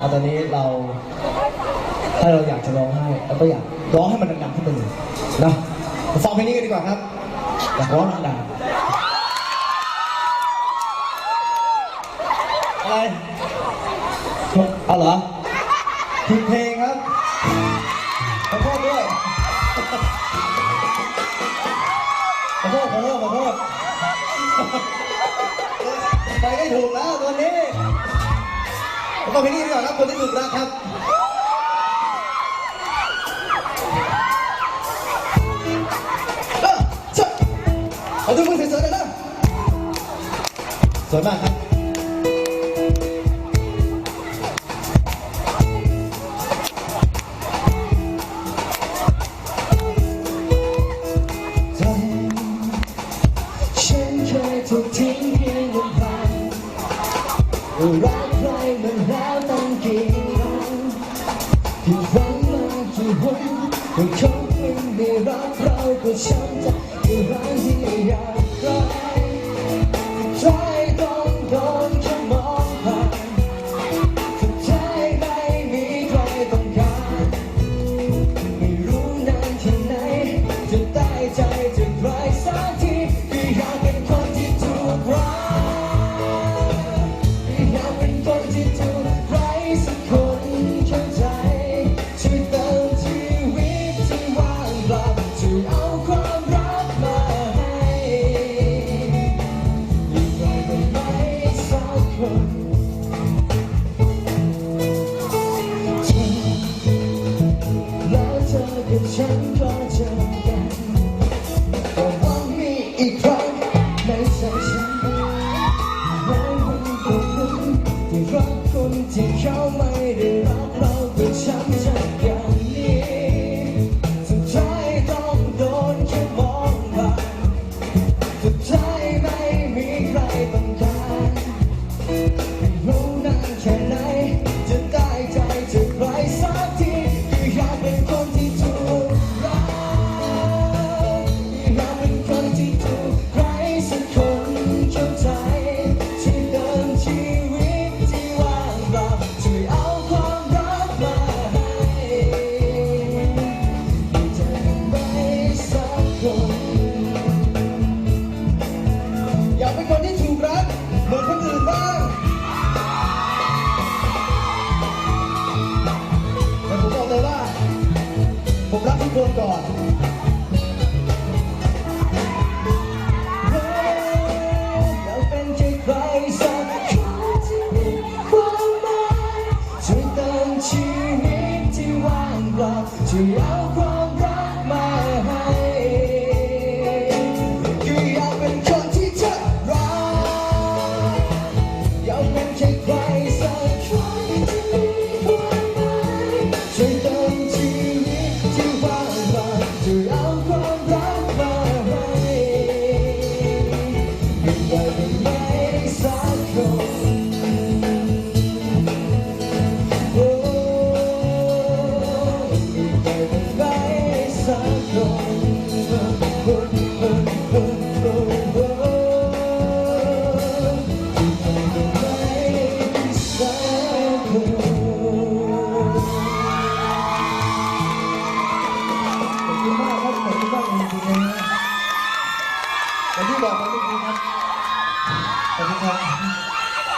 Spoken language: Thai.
เอาตอนนี้เราถ้าเราอยากจะร้องไห้เราก็อยากร้องให้มันดังๆขึ้นไปเลยนะฟังเพลงนี้กันดีกว่าครับอยากร้องดังๆอะไรเอาเหรอผิดเพลงครับขอโทษด้วยขอโทษขอโทษขอโทษไปไม่ถูกแล้วตอนนี้ มาฟังเพลงนี้ดีกว่าครับคนที่ถูกรักครับเออเชิญเอดูมือสวยๆหน่อยนะสวยมากครับ แล้วตั้งกี่หวังมากี่หนแต่เขาไม่ได้รักเราก็ช้ำใจที่รักที่อยากรักใจต้องโดนแค่มองผ่านสุดท้ายไม่มีใครต้องการไม่รู้นานแค่ไหนจะตายใจจะใครสักที ที่เขาไม่ได้รักเรา คนก่อนเราเป็นแค่ใครสักคนที่มีความหมายช่วยเติมชีวิตที่ว่างเปล่าช่ บอกมาเมื่อกี้ครับขอบคุณครับ